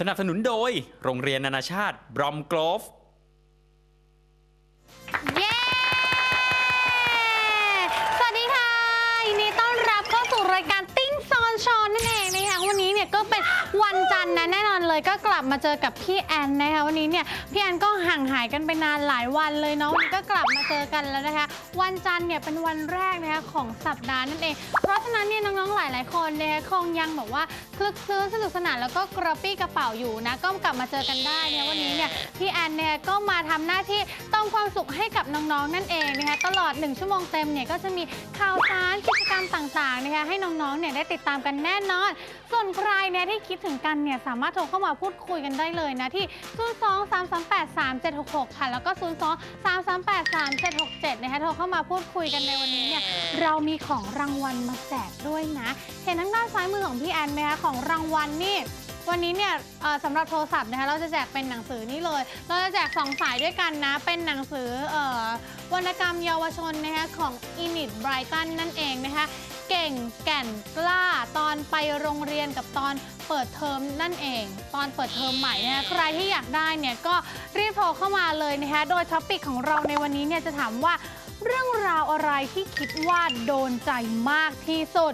สนับสนุนโดย โรงเรียนนานาชาติ บรอมโกลฟเย้ สวัสดีค่ะ ยินดีต้อนรับเข้าสู่รายการติ้งซอนชอนนั่นเองนะคะ วันนี้เนี่ยก็เป็นวันจันทร์นะแน่นอนเลยก็ก ลับมาเจอกับพี่แอนนะคะวันนี้เนี่ยพี่แอนก็ห่างหายกันไปนานหลายวันเลยเนาะวันนี้ก็กลับมาเจอกันแล้วนะคะ วันจันทร์เนี่ยเป็นวันแรกนะคะของสัปดาห์นั่นเอง เพราะฉะนั้นเนี่ยน้องๆหลายๆคนนะคะคงยังแบบว่าคลึกคลื้นสนุกสนานแล้วก็กระปี้กระเป๋าอยู่นะก็กลับมาเจอกันได้เนี่ยวันนี้เนี่ยพี่แอนเนี่ยก็มาทำหน้าที่เติมความสุขให้กับน้องๆนั่นเองนะคะตลอด 1 ชั่วโมงเต็มเนี่ยก็จะมีข่าวสารกิจกรรมต่างๆนะคะให้น้องๆเนี่ยได้ติดตามกันแน่นอน ส่วนใครเนี่ยที่คิดถึงกันเนี่ยสามารถโทรเข้ามาพูดคุยคุยกันได้เลยนะที่ 02 338 3766 ค่ะ แล้วก็ 02 338 3767 นะคะโทรเข้ามาพูดคุยกันในวันนี้เนี่ยเรามีของรางวัลมาแจกด้วยนะ เห็นทางด้านซ้ายมือของพี่แอนไหมคะของรางวัลนี่วันนี้เนี่ยสำหรับโทรศัพท์นะคะเราจะแจกเป็นหนังสือนี่เลย เราจะแจกสองสายด้วยกันนะ เป็นหนังสือออวรรณกรรมเยาวชนนะคะของอินิดไบรตันนั่นเองนะคะ เก่งแก่นกล้าตอนไปโรงเรียนกับตอน เปิดเทอมนั่นเอง ตอนเปิดเทอมใหม่นะคะใครที่อยากได้เนี่ยก็รีบโทรเข้ามาเลยนะคะโดยท็อปิกของเราในวันนี้เนี่ยจะถามว่า เรื่องราวอะไรที่คิดว่าโดนใจมากที่สุด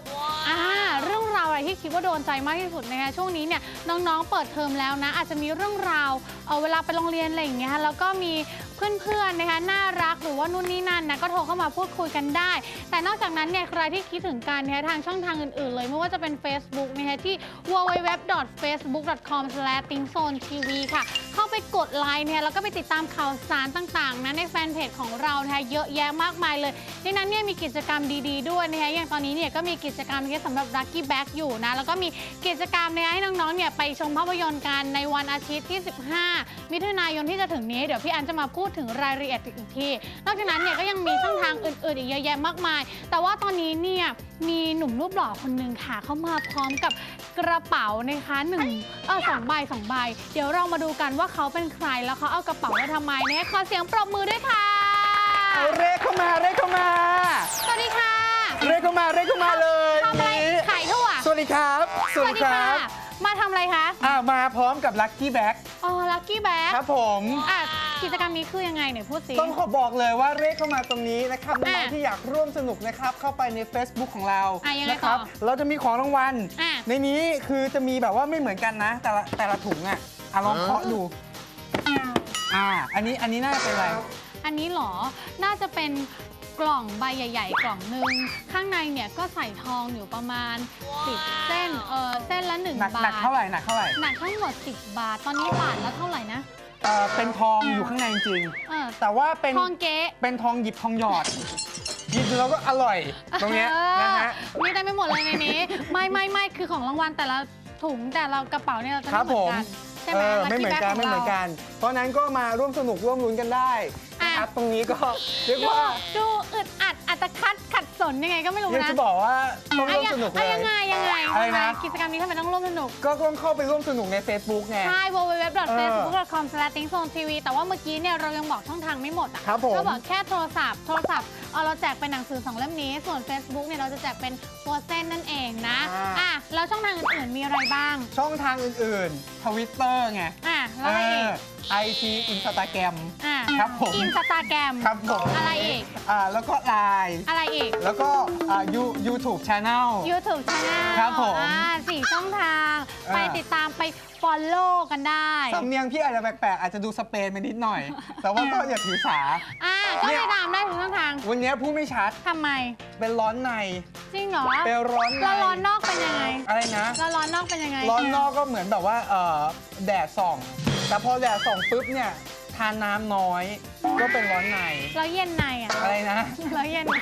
อ่า เรื่องราวอะไรที่คิดว่าโดนใจมากที่สุดนะคะช่วงนี้เนี่ยน้องๆ เปิดเทอมแล้วนะ อาจจะมีเรื่องราวเอ่อเวลาไปโรงเรียนอะไรอย่างเงี้ยแล้วก็มีเพื่อนๆนะคะน่ารักหรือว่านู่นนี่นั่นนะก็โทรเข้ามาพูดคุยกันได้ แต่นอกจากนั้นเนี่ยใครที่คิดถึงการนะคะทางช่องทางอื่นๆ เลยไม่ว่าจะเป็น Facebook นะคะที่ www.facebook.com/tingzonetv ค่ะเข้า ไปกดไลค์เนี่ยแล้วก็ไปติดตามข่าวสารต่างๆนะในแฟนเพจของเรานะคะเยอะแยะมากมายเลยในนั้นเนี่ยมีกิจกรรมดีๆด้วยนะคะอย่างตอนนี้เนี่ยก็มีกิจกรรมที่สำหรับ Lucky Bag อยู่นะแล้วก็มีกิจกรรมเนี่ยให้น้องๆเนี่ยไปชมภาพยนตร์กันในวันอาทิตย์ที่ 15 มิถุนายนที่จะถึงนี้เดี๋ยวพี่อันจะมาพูดถึงรายละเอียดอีกที นอกจากนั้นเนี่ยก็ยังมีช่องทางอื่นๆอีกเยอะแยะมากมาย แต่ว่าตอนนี้เนี่ยมีหนุ่มรูปหล่อคนหนึ่งค่ะเข้ามาพร้อมกับกระเป๋านะคะหนึ่งเออสองใบสองใบ เดี๋ยวเรามาดูกันว่าเขาเป็นใครแล้วเขาเอากระเป๋ามาทำไมเนี่ยขอเสียงปรบมือด้วยค่ะ เอาเรียกเข้ามาเรียกเข้ามาสวัสดีค่ะเรียกเข้ามาเรียกเข้ามาเลยทำอะไรนี่ขายทั่ว สวัสดีครับสวัสดีครับมาทำอะไรคะ อ่ามาพร้อมกับลัคกี้แบ็กอ๋อ ลัคกี้แบ็คครับผม อะกิจกรรมนี้คือยังไงเนี่ยพูดสิ ต้องขอบอกเลยว่าเรียกเข้ามาตรงนี้นะครับน้องอะๆที่อยากร่วมสนุกนะครับ เข้าไปใน Facebook ของเราอะยังไงนะครัต่อเราจะมีของรางวัล อะ ในนี้คือจะมีแบบว่าไม่เหมือนกันนะ แต่ละแต่ละถุงอะอะลองเคาะดู อ่าอันนี้อันนี้น่าจะเป็นอะไร อันนี้เหรอ น่าจะเป็นกล่องใบใหญ่ ๆ กล่องหนึ่งข้างในเนี่ยก็ใส่ทองอยู่ประมาณ10เส้น เออเส้นละหนัก1บาหนักทเท่าไหร่หนักเท่าไหร่หนักทั้งหมด 10 บาท ตอนนี้บาทแล้วเท่าไหร่นะ เอ่อเป็นทองอยู่ข้างในจริง เออๆแต่ว่าเป็นทองเก๊เป็นทองหยิบทองหยอดหยิบแล้วก็อร่อยตรงเนี้ยเออนะฮะมีได้ไม่หมดเลยในนี้ ไม่ไม่ไม่คือของรางวัลแต่ละถุงแต่ละกระเป๋าเนี่ยเราจะครัไม่บเหมือนกัน ผมใช่ไหม เออ Lucky ไม่เหมือน Bag กันขงไม่เหมือนรากัน เพราะนั้นก็มาร่วมสนุกร่วมลุ้นกันได้นะครับตรงนี้ก็เรียกดูว่า ดูอึดอัดอัตคัด ขัดสนยังไงก็ไม่รู้อยากนะจะบอกว่าต้องอะร่วมยังสนุกเลอะย ยังไงยังไงอะไรนะ ทำมกิจกรรมนี้ทำไมต้องร่วมสนุก ก็ต้องเข้าไปร่วมสนุกใน Facebook ไง ใช่ www.facebook.com/tingzonetv แต่ว่าเมื่อกี้เนี่ยเรายังบอกช่องทางไม่หมดอะครับผม ก็บอกแค่โทรศัพท์ โทรศัพท์เอาเราแจกเป็นหนังสือสองเล่มนี้ ส่วน Facebook เนี่ยเราจะแจกเป็นตัวเส้นนั่นเองนะ อะ แล้วช่องทางอื่นๆมีอะไรบ้าง ช่องทางอื่นๆทวิตเตอร์ไงอะ แล้วอะไรอีก ไอจีอินสตาแกรม อะ ครับผม อินสตาแกรมครับผม อะไรอีก อ่าแล้วก็ไลน์อะไรอีก แล้วก็อ่ายูยูทูบช anel YouTube Channel ครับผมอ่าสี่ช่องทาง อ่า ไปติดตามไป Follow กันได้ สำเนียงพี่อาจจะแปลกๆ อาจจะดูสเปนไปนิดหน่อย แต่ว่าก็อย่าถือสา อ่าก็เนี่ยติดตามได้ทุกช่องทางวันนี้พูดไม่ชัด ทำไม เป็นร้อนใน จริงเหรอเป็นร้อนในแล้วร้อนนอกเป็นยังไงอะไรนะแล้วร้อนนอกเป็นยังไงร้อนนอกก็เหมือนแบบว่าเอ่อแดดส่อง แต่พอแดดส่องปุ๊บเนี่ย ทานน้ำน้อย ก็เป็นร้อนใน แล้วเย็นในอะอะไรนะ แล้วเย็นใน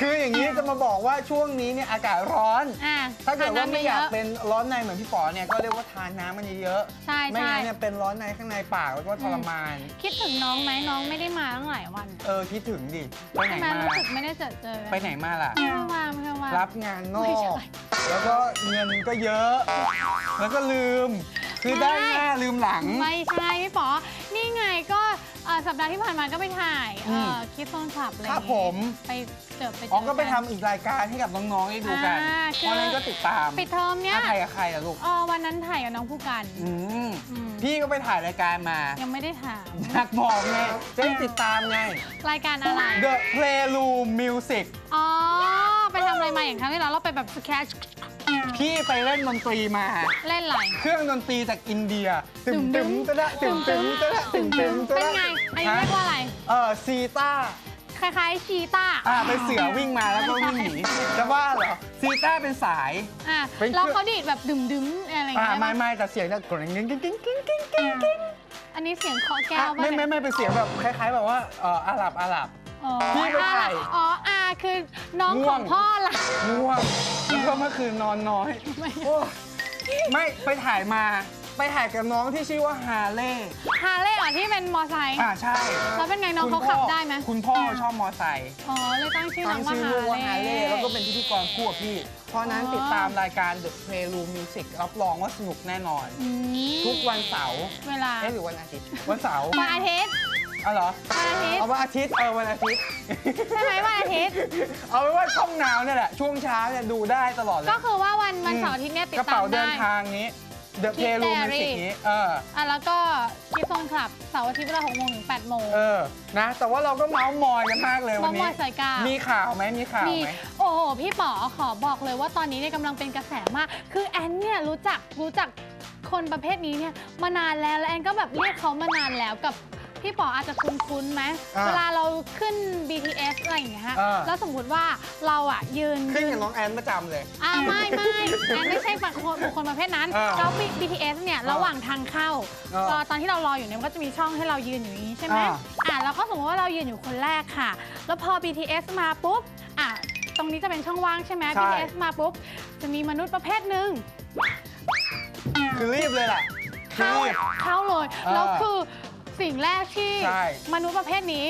คืออย่างนี้จะมาบอกว่าช่วงนี้เนี่ยอากาศร้อน อะถ้าเกิดว่าทนน้ำไม่อยากเะเป็นร้อนในเหมือนพี่ป๋อเนี่ยก็เรียกว่าทานน้ำมันเยอะๆใช่ไม่ใช่งั้นเนี่ยเป็นร้อนในข้างในปากแล้วก็ทรมาน คิดถึงน้องไหมน้องไม่ได้มาตั้งหลายวันเออคิดถึงดิไปไหนใช่ไหมมารู้สึกไม่ได้เจอเจอไปไหนมาล่ะไม่ว่าไม่ว่ารับงานนอไม่ใช่ก แล้วก็เงินก็เยอะ แล้วก็ลืม คือได้หน้าลืมหลัง ไม่ใช่พี่ป๋อนี่ไงก็เอ่อสัปดาห์ที่ผ่านมาก็ไปถ่ายอืมคิดโซนคลับอะไรครับอย่างงี้ผม ไปเจอไปเจอ๋ออก็ไปนทำอีกรายการให้กับน้อง ๆ ได้ดูกันอ่าคือเพราะฉะนั้นก็ติดตามปิดเทอมเนี้ยถ้าถ่ายกับใครอะลูก เออวันนั้นถ่ายกับน้องผู้กันอืม อืมพี่ก็ไปถ่ายรายการมายังไม่ได้ถามอยากบอกไงจะได้ติดตามไง รายการอะไร The Playroom Music อ๋อ ไปทำอะไรมาอย่างครั้งที่แล้วเราไปแบบสแคช พี่ไปเล่นดนตรีมา เล่นอะไรเครื่องดนตรีจากอินเดียตึมตึตึมมตึตะมละตึมตึมตะละตึมตึมตะเป็นละไงอันนี้เรียกว่าอะไร เออซีต้าคล้ายๆชีต้า อ่าเป็นเสือวิ่งมาแล้วก็วิ่งหนีจะว่าเหรอซีต้าเป็นสาย อะเป็นเครื่องแล้วเขาดีดแบบดึมๆอะไรอย่างอ่าเงี้ยไม่ไม่แต่เสียงจะกริ๊งกิ้งกิ้งกิ้งกิ้งกิ้งกิ้งกิ้งอันนี้เสียงเคาะแก้วไม่ป่ะไม่เนี่ยไม่เป็นเสียงแบบคล้าย ๆ แบบว่าเอออาหรับอาหรับ อ๋อพี่ไปถ่ายอ๋ออาคือน้องง่ขวองง พ่อล่ะ ง่วงแล้ วก็เมื่อคืนนอนน้อยไม่โอ้ไม่ไปถ่ายมา ไปถ่ายกับน้องที่ชื่อว่าฮาเล่ฮาเล่เหรอที่เป็นมอไซค์อ่าใช่แล้วเป็นไงน้องเขาคุณพ่ขับได้ไหมคุณพ่อชอบมอไซค์อ๋อเลยตั้งชื่อน้ตั้องงว่าชื่อฮาลูกว่าฮาเล่เล่แล้วก็เป็นพิธีกรคู่กับพี่ เพราะฉะนั้นอ๋อติดตามรายการ The Playroom Music รับรองว่าสนุกแน่นอน อืมทุกวันเสาร์เวลาเอ๊ะหรือวันอาทิตย์วันเสาร์ วันอาทิตย์ เอาเหรอวันอาทิตย์เอาวันอาทิตย์เออวันอาทิตย์ ใช่ไหมวันอาทิตย์ เอาเป็นว่าช่องนาวเนี่ยแหละช่วงเช้าเนี่ยดูได้ตลอดเลยก็คือว่าวันวันเสาร์อาทิตย์เนี่ยติดกระตาเป๋ามเดิได้ นทางนี้ The Kids Playroom Diary Music นี้เอออะแล้วก็คิดโซนคลับเสาร์อาทิตย์เวลา6โมงถึง8โมงเออนะ แต่ว่าเราก็เมาส์มอยกันมากเลยวันเมาส์มนี้อยใส่กาวมีข่าวไหมมีข่าวมีไหม โอ้โห พี่ป๋อขอบอกเลยว่าตอนนี้เนี่ยกำลังเป็นกระแสมาก คือแอนเนี่ยรู้จักรู้จักคนประเภทนี้เนี่ยมานานแล้ว และแอนก็แบบเรียกเขามานานแล้วกับ พี่ป๋ออาจจะคุ้นๆไหมอ่าเวลาเราขึ้น BTS อะไรอย่างเงี้ยฮะอ่า แล้วสมมติว่าเราอะยืนขึ้นกับน้องแอนประจำเลย อ่าไม่ไม่แอนไม่ใช่บุคคลบุคคลประเภทนั้นอ่าแล้ว BTS เนี่ยระหว่างทางเข้าอ่าเอ่อตอนที่เรารออยู่เนี่ยมันก็จะมีช่องให้เรายืนอยู่อย่างนี้ใช่ไหมอ่า อะแล้วก็สมมติว่าเรายืนอยู่คนแรกค่ะ แล้วพอ BTS มาปุ๊บอะตรงนี้จะเป็นช่องว่างใช่ไหม ใช่ BTS มาปุ๊บจะมีมนุษย์ประเภทหนึ่ง คือรีบเลยแหละเข้ารีบ เข้าเลยอ่าแล้วคือ สิ่งแรกที่ใช่ มนุษย์ประเภทนี้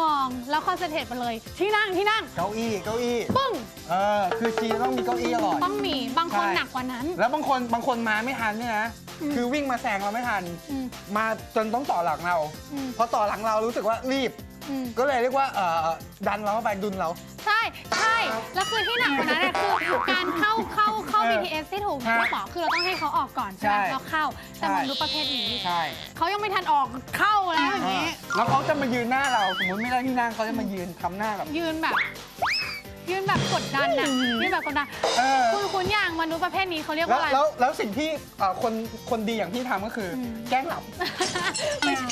มองแล้วคอนเซนเทรตไปเลย ที่นั่งที่นั่งเก้าอี้เก้าอี้ปึ้งเออคือชีต้องมีเก้าอี้ตลอดต้องมีบางคนใช่ หนักกว่านั้น แล้วบางคนบางคนมาไม่ทันเนี่ยนะอืม คือวิ่งมาแซงเราไม่ทัน อืม มาจนต้องต่อหลังเรา อืม พอต่อหลังเรารู้สึกว่ารีบอืม ก็เลยเรียกว่าเอ่อดันเราเข้าไปดุนเรา ใช่ใช่แล้วคือที่หนักกว่านั้นเนี่ยคือการเข้าเข้าเข้าเออ BTS ที่ถูกฮะที่บอกคือเราต้องให้เขาออกก่อนใช่ไหมใช่ เราเข้า แต่ใช่มนุษย์ประเภทนี้ใช่เขายังไม่ทันออกเข้าแล้วอย่างนี้ แล้วเขาจะมายืนหน้าเรา สมมติไม่ได้ที่นั่งเขาจะมายืนทำหน้าแบบ ยืนแบบ ยืนแบบกดดันน่ะยืนแบบกดดันเออ คุณคุณอย่างมนุษย์ประเภทนี้เขาเรียกแล้วว่าอะไร แล้วแล้วสิ่งที่เอ่อคนคนดีอย่างพี่ทำก็คืออม แกล้งหลับ ไม่ใช่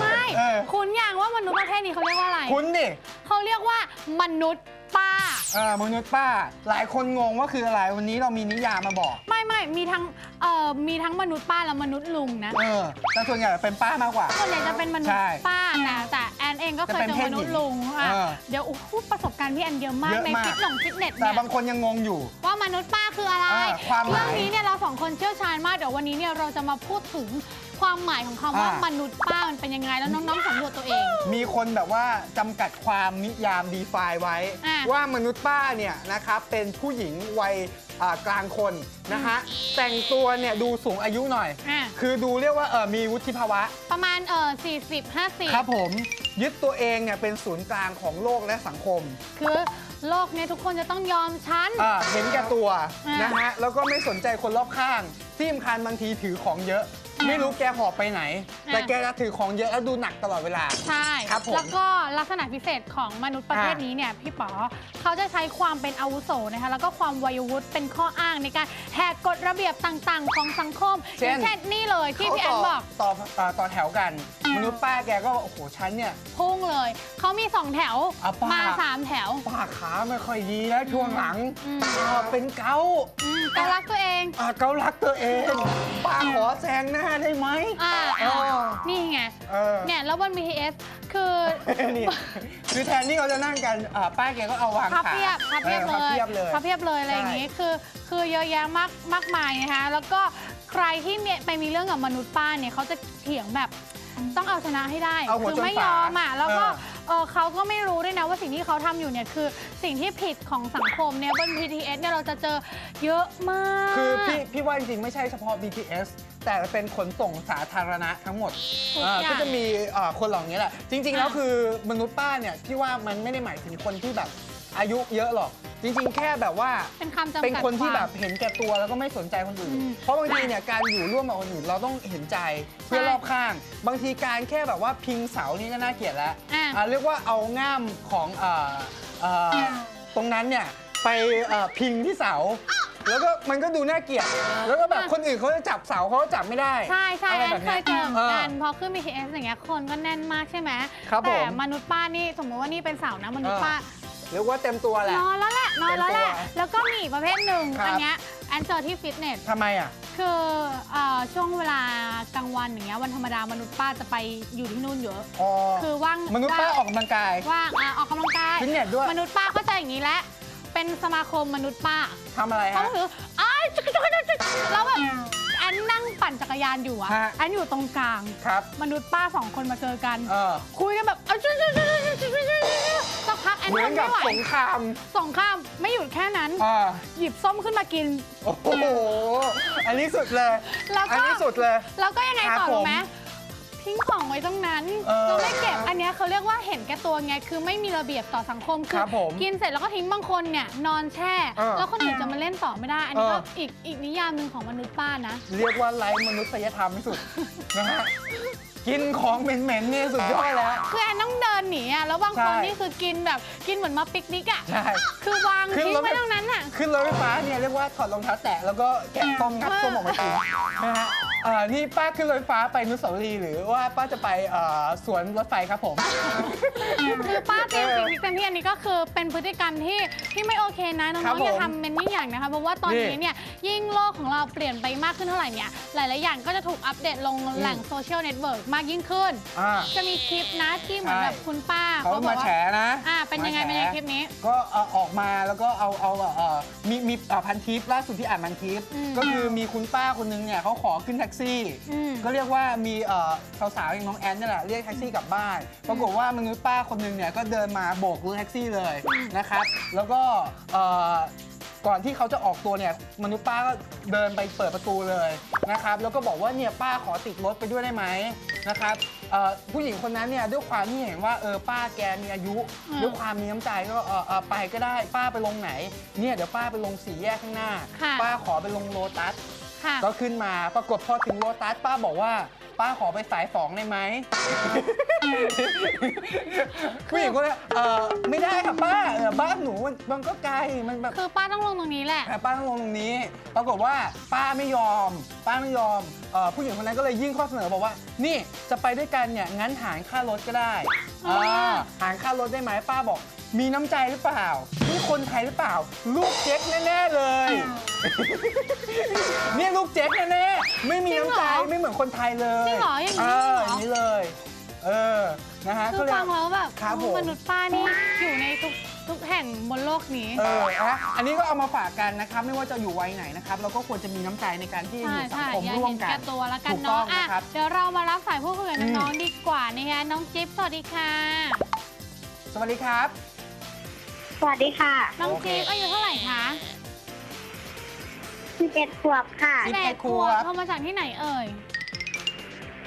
ไม่เออ คุณอย่างว่ามนุษย์ประเภทนี้เขาเรียกว่าอะไร คุณดิเขาเรียกว่ามนุษย์ป้า เออมนุษย์ป้า หลายคนงงว่าคืออะไรวันนี้เรามีนิยามมาบอก ไม่ไม่มีทั้งเอ่อมีทั้งมนุษย์ป้าและมนุษย์ลุงนะเออแต่ส่วนใหญ่เป็นป้ามากกว่า ส่วนใหญ่จะเป็นมนุษใช่ ย์ป้าแต่แต่แอน เองก็เคยจะเป็นเจอเพมศหญิงนุษย์ลุงอะ เออ เดี๋ยวโอ้โหประสบการณ์พี่แอนเยอะมาก เยอะในมาก ฟิตหนงฟิตเนสแต่เนี่ย บางคนยังงงอยู่ ว่ามนุษย์ป้าคืออะไรอ่าความหมายเรื่องนี้เนี่ยเราสองคนเชี่ยวชาญมาก เดี๋ยววันนี้เนี่ยเราจะมาพูดถึงความหมายของคำว่าอ่ามนุษย์ป้ามันเป็นยังไง แล้วน้องๆสำรวจตัวเอง มีคนแบบว่าจำกัดความนิยาม d e f i ไว้ อะว่ามนุษย์ป้าเนี่ยนะครับเป็นผู้หญิงวัย อ่ากลางคนนะฮะแต่งตัวเนี่ยดูสูงอายุหน่อย อะ คือดูเรียกว่าเออมีวุฒิภาวะ ประมาณเออสี่สิบห้าสิบครับผมยึดตัวเองเนี่ยเป็นศูนย์กลางของโลกและสังคมคือโลกเนี่ยทุกคนจะต้องยอมฉัน อ่าเห็นแก่ตัวอ่าน นะฮะแล้วก็ไม่สนใจคนรอบข้างที่สำคัญบางทีถือของเยอะอ่า ไม่รู้แกหอบไปไหนอ่าแต่แกจะถือของเยอะแล้วดูหนักตลอดเวลา ใช่ครับผมแล้วก็ลักษณะพิเศษของมนุษย์ประเภทอ่านี้นี้เนี่ยพี่ป๋อเขาจะใช้ความเป็นอาวุโสนะคะแล้วก็ความวัยวุฒิเป็นข้ออ้างในการแหกกฎระเบียบต่างๆ ของสังคมอย่างเช่นนี่เลยที่พี่แอนบอกต่อต่อต่อแถวกัน มนุษย์ป้าแกก็โอ้โหฉันเนี่ยพุ่งเลยเขามีสองแถวอะป้ามมาสามแถวป้าขาไม่ค่อยดีแล้วช่วงหลังอืมอ่าเป็นเกาต์อืมเกาลักตัวเองอ่าเกาลักตัวเองป้าขอแซงหน้าได้ไหมอ่าอ๋อนี่ไง เออ เนี่ยแล้วบน BTS คือ นี่คือแทนที่เขาจะนั่งกันอ่าป้าแกก็เอาวางพับขาเพียบพับเพียบออเลพับยเพียบเลย พับเพียบเลยอะไรอย่างงี้คือคือเยอะแยะมากมากมายนะคะแล้วก็ใครที่มีไปมีเรื่องกับมนุษย์ป้าเนี่ยเขาจะเถียงแบบ ต้องเอาชนะให้ได้เอาหัวคืชนไม่ยอมอะฝาแล้วก็เออ เออเขาก็ไม่รู้ด้วยนะว่าสิ่งที่เขาทำอยู่เนี่ยคือสิ่งที่ผิดของสังคมเนี่ยบน BTS เนี่ยเราจะเจอเยอะมาก คือพี่พี่ว่าจริงๆ ไม่ใช่เฉพาะ BTS แต่เป็นขนส่งสาธารณะทั้งหมดทุกอ่าอย่างก็จะมีเอ่อคนเหล่านี้แหละ จริง ๆ แล้วอะคือมนุษย์ป้าเนี่ยพี่ว่ามันไม่ได้หมายถึงคนที่แบบอายุเยอะหรอก จริงๆ แค่แบบว่าเป็นคำจำกัดเป็นคนที่วามแบบเห็นแก่ตัวแล้วก็ไม่สนใจคนอื่นอืมเพราะบางทีเนี่ยการอยู่ร่วมกับคนอื่นเราต้องเห็นใจเพื่อนใช่รอบข้าง บางทีการแค่แบบว่าพิงเสานี่ก็น่าเกลียดแล้วอะอ่าเรียกว่าเอาง่ามของเอ่อเอ่อตรงนั้นเนี่ยไปเอ่อพิงที่เสา แล้วก็มันก็ดูน่าเกลียด แล้วก็แบบคนอื่นเขาจะจับเสาเขาก็จับไม่ได้ ใช่ใช่อะไรแอแบนบเคนี้ยเจอเหมือนกันเออพอขึ้น BTS อย่างเงี้ยคนก็แน่นมากใช่ไหมครับผมแต่มนุษย์ป้านี่สมมติว่านี่เป็นสาวนะมนุษย์เออป้า นึกว่าเต็มตัวแหละ นอนแล้วแหละนอนแล้วแหละ แล้วก็มีอีกประเภทหนึ่งอันเนี้ยแอนเจอร์ที่ฟิตเนส ทำไมอะ คืออช่วงเวลากลางวันอย่างเงี้ยวันธรรมดามนุษย์ป้าจะไปอยู่ที่นู่นเยอะอคือว่างมนุษย์ป้าออกกำลังกาย ว่างอออกกำลังกาย ฟิตเนสด้วย มนุษย์ป้าก็จะอย่างนี้แหละ เป็นสมาคมมนุษย์ป้าทำอะไรเขาฮะ ถืออ้ายจักรจักรจักรจักรแล้วแบบแอนนั่งปั่นจักรยานอยู่อะะแอนอยู่ตรงกลาง ครับ มนุษย์ป้าสองคนมาเจอกันคุยกันแบบอ้าช่วยช่วยช่วยช่วยช่วยช่วยช่วย พักแอนเหมือนทนกับไม่ไหวสงคราม สงข้ามไม่หยุดแค่นั้น อ่า หยิบส้มขึ้นมากิน โอ้โห อันนี้สุดเลย แล้วก็ อันนี้สุดเลย แล้วก็ยังไงครับต่อรู้ไหมผมทิ้งของไว้ตรงนั้นเออเราไม่เก็บอันเนี้ยเขาเรียกว่าเห็นแก่ตัวไงคือไม่มีระเบียบต่อสังคมครับผมกินเสร็จแล้วก็ทิ้งบางคนเนี่ยนอนแช่ เออแล้วคนอื่นจะมาเล่นต่อไม่ได้ อันนี้ก็เอออี อีกอีกนิยามหนึ่งของมนุษย์ป้านะ เรียกว่าไร้มนุษยธรรมที่สุด นะฮะ กินของเหม็นๆเนี่ยสุดยอดแล้ว คือแอนต้องเดินหนีอะแล้วบางคนใช่นี่คือกินแบบกินเหมือนมาปิกนิกอะใช่ คือวางขึ้นทิ้งรถไว้ตรงนั้นอะ ขึ้นรถไฟฟ้าเนี่ยเรียกว่าถอดรองเท้าแตะแล้วก็แกะส้มงัดส้มออกมากินนะฮะ เอ่อนี่ป้าขึ้นรถไฟฟ้าไปอนุสาวรีย์หรือว่าป้าจะไปเอ่อสวนรถไฟครับผม คือป้าเตรียมเออปิกนิกเต็มที่อันนี้ก็คือเป็นพฤติกรรมที่ที่ไม่โอเคนะน้ครัอบงๆอย่าผมทำเป็นยิ่งอย่างนะคะเพราะว่าตอนนี่นี้เนี่ยยิ่งโลกของเราเปลี่ยนไปมากขึ้นเท่าไหร่เนี่ยหลายๆอย่างก็จะถูกอัปเดตลงแหล่งโซเชียลเน็ตเวิร์กมากยิ่งขึ้น อ่า จะมีคลิปนะที่เหมือนใช่แบบคุณป้าเขาบอมากแฉว่านะ อ่า เป็นยังไงมาแฉเป็นยังไงคลิปนี้ ก็เอาออกมาแล้วก็เอาเอาเอ่อมีมีเอ่อพันทิปล่าสุดที่อ่านพันทิปอืมก็คือมีคุณป้าคนนึงเนี่ยเขาขอขึ้นแท็กซี่ อืมก็เรียกว่ามีเอ่อสาวๆอย่างน้องแอนนี่แหละเรียกแท็กซี่กลับบ้าน ปรากฏว่ามนุษย์ป้าคนหนึงเนี่ยก็เดินมาโบกรถแท็กซี่เลยนะครับแล้วก็เอ่อ ก่อนที่เขาจะออกตัวเนี่ยมนุษย์ป้าก็เดินไปเปิดประตูเลยนะครับแล้วก็บอกว่าเนี่ยป้าขอติดรถไปด้วยได้ไหมนะครับเอ่อผู้หญิงคนนั้นเนี่ยด้วยความที่เห็นว่าเออป้าแกมีอายุอืมด้วยความมีน้ำใจก็เออเออไปก็ได้ป้าไปลงไหนเนี่ยเดี๋ยวป้าไปลงสี่แยกข้างหน้า ค่ะ ป้าขอไปลงโลตัสค่ะ ก็ขึ้นมาปรากฏพอถึงโลตัสป้าบอกว่า ป้าขอไปสายสองได้ไหมผู้หญิงคนนี้เออไม่ได้ค่ะป้าเออบ้านหนูมันมันก็ไกลมันแบบ คือป้าต้องลงตรงนี้แหละ แต่ป้าต้องลงตรงนี้ ปรากฏว่าป้าไม่ยอม ป้าไม่ยอมเอ่อผู้หญิงคนนั้นก็เลยยื่นข้อเสนอบอกว่า นี่จะไปด้วยกันเนี่ยงั้นหารค่ารถก็ได้อ่าอ่าหารค่ารถได้ไหมป้าบอก มีน้ำใจหรือเปล่านี่คนไทยหรือเปล่า ลูกเจ๊กแน่ๆเลย เนี่ยลูกเจ๊กแน่ๆไม่มีน้ำใจจริงเหรอไม่เหมือนคนไทยเลยจริงเหรออย่างนี้เออเหรอ อย่างนี้เลย เออนะฮะคืก็อเลยฟังแล้วแบบครับผม มนุษย์ป้านี่อยู่ในทุกทุกแห่งบนโลกนี้ เออนะอันนี้ก็เอามาฝากกันนะครับ ไม่ว่าจะอยู่วัยไหนนะครับ เราก็ควรจะมีน้ำใจในการที่อใช่ยู่สังใช่คมอย่าร่วมเห็นกันแก่ตัวแล้วกันถูกต้อเนาะงอะนะครับ เดี๋ยวเรามารับสายพูดคุยกับอืม น้องๆดีกว่านะคะน้องจิ๊บสวัสดีค่ะ สวัสดีครับ สวัสดีค่ะน้องโอเคจิ๊บอายุเท่าไหร่คะ11ขวบค่ะ สิบแปเอ็ดดขขววบบโทรมาจากที่ไหนเอ่ย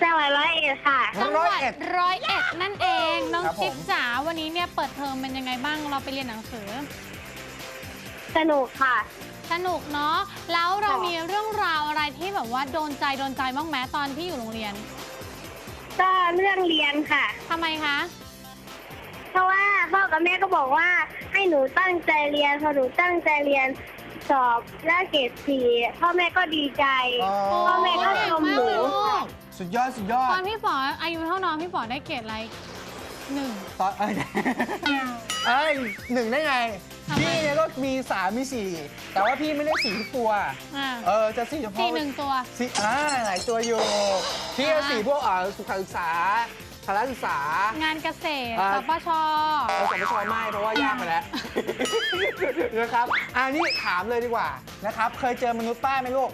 จังหวัดร้อยเอ็ดค่ะ จังหวัดร้อยเอ็ด ร้อยเอ็ดนั่นเอง น้องครับผม จิ๊บจ๋าวันนี้เนี่ยเปิดเทอมเป็นยังไงบ้าง เราไปเรียนหนังสือ สนุกค่ะ สนุกเนาะ แล้วเราค่ะ มีเรื่องราวอะไรที่แบบว่าโดนใจโดนใจบ้างไหมตอนที่อยู่โรงเรียนก็เรื่องเรียนค่ะ ทำไมคะ เพราะว่าพ่อกับแม่ก็บอกว่าให้หนูตั้งใจเรียนพอหนูตั้งใจเรียนสอบได้เกรดสี่พ่อแม่ก็ดีใจอ๋อ พ่อแม่ก็เก่งชมมากหนูเลยลูค่ะกสุดยอดสุดยอตดอนพี่ป๋ออายุเท่าน้องพี่ป๋อได้เกรดอะไรหนึ่ง ตอนเอ้ย เอ้ยหนึ่งได้ไง ทำไม พี่เนี่ยก็มี3มี4แต่ว่าพี่ไม่ได้สีทุกตัว อ่าเออจะสีเฉพาะสี่หนึ่งตัว สีอ่าหลายตัวอยู่ พี่ก็อ่าสีพวกอ่าสุขศึกษา พละศึกษา งานเกษตรอ่า สปชเราจะไม่ชอยไม่เพราะว่ายากไปแล้ว นะครับอันนี้ถามเลยดีกว่านะครับ เคยเจอมนุษย์ป้าไหมลูก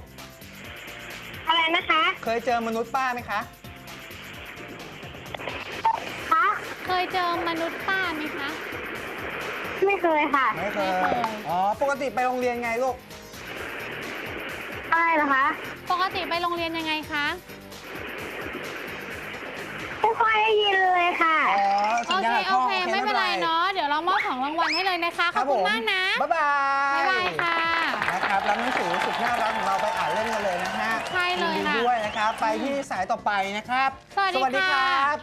อะไรนะคะเคยเจอมนุษย์ป้าไหมคะ คะเคยเจอมนุษย์ป้าไหมคะ ไม่เคยค่ะ ไม่เคไม่ยเคย อ๋อ ปกติไปโรงเรียนไงลูก อะไรเหรอคะ ปกติไปโรงเรียนยังไงคะไม่ ค่อยได้ยินเลยค่ะ อ๋อโอสัญเคญาณโอพ่อเคไม่เป็นไรเนาะเดี๋ยวเรามอบของรางวัลให้เลยนะคะขครัอบบผคุณมมากนะบ๊ายบายบ๊ายบายค่ะ นะครับรับหนังสือสุดน่ารักของเราไปอ่านเล่นกันเลยนะฮะใช่เลยนดีค่ะด้วยนะครับ ไปที่สายต่อไปนะครับสวัสดีค่ะครับ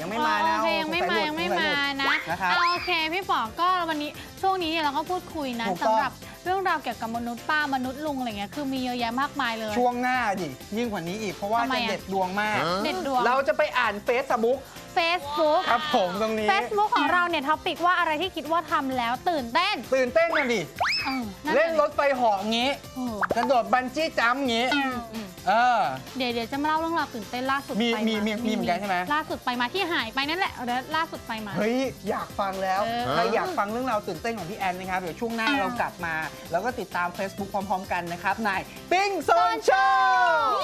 ยังไม่มานะโอเคยังไม่มาสสัยังไม่สมาหลุดนะนะครับ เอาโอเคพี่ป๋อก็วันนี้ช่วงนี้เนี่ยเราก็พูดคุยนะถูกต้องสำหรับ เรื่องราวเกี่ยวกับมนุษย์ป้ามนุษย์ลุงอะไรเงี้ยคือมีเยอะแยะมากมายเลย ช่วงหน้าดิยิ่งกว่านี้อีกเพราะว่าทำไมจะอะ เด็ดดวงมาก เด็ดดวง เราจะไปอ่านเฟซบุ๊ก Facebook ครับผมตรงนี้ Facebook ของเราเนี่ยท็อปิกว่าอะไรที่คิดว่าทำแล้วตื่นเต้นตื่นเต้นกันดิ เออน่าจะเล่นรถไฟเหาะงี้ เออกระโดดบันจี้จัมป์งี้ อืมอืม เออ เดี๋ยวเดี๋ยวจะมาเล่าเรื่องราวตื่นเต้นล่าสุดมีไปมีมีมีเหมือนกันใช่ไหม ล่าสุดไปมาที่หายไปนั่นแหละเดี๋ยวล่าสุดไปมา เฮ้ย อยากฟังแล้วเออ ใครอยากฟังเรื่องราวตื่นเต้นของพี่แอนนะครับ เดี๋ยวช่วงหน้าเรากลับมา แล้วก็ติดตาม Facebook พร้อม ๆ กันนะครับในปิ้งโซนโชว์